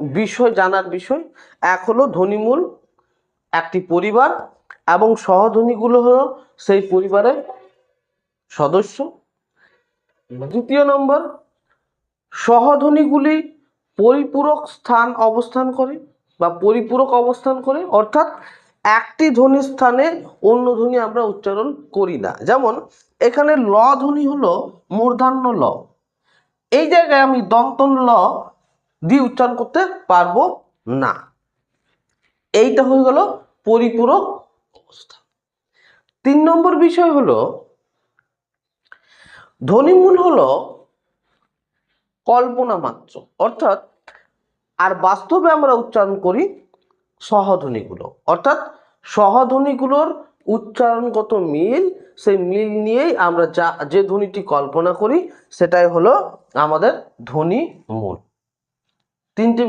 বিষয়, জানার বিষয়। এক হলো ধ্বনিমূল একটি পরিবার এবং সহধ্বনিগুলো হলো সেই পরিবারের সদস্য। দ্বিতীয় নম্বর সহধ্বনিগুলি পরিপূরক স্থান অবস্থান করে বা পরিপূরক অবস্থান করে, অর্থাৎ একটি ধ্বনির স্থানে অন্য ধ্বনি আমরা উচ্চারণ করি না। যেমন, এখানে ল ধ্বনি হলো মূর্ধান্য ল। এই জায়গায় আমি দন্তন ল দিয়ে উচ্চারণ করতে পারব না। এইটা হয়ে গেল পরিপূরক অবস্থা। তিন নম্বর বিষয় হলো ধ্বনিমূল হলো কল্পনা মাত্র। অর্থাৎ, আর বাস্তবে আমরা উচ্চারণ করি সহধ্বনিগুলো। অর্থাৎ, সহধ্বনিগুলোর উচ্চারণগত মিল, সেই মিল নিয়েই আমরা যা, যে ধ্বনিটি কল্পনা করি, সেটাই হলো আমাদের ধ্বনি মূল। তিনটে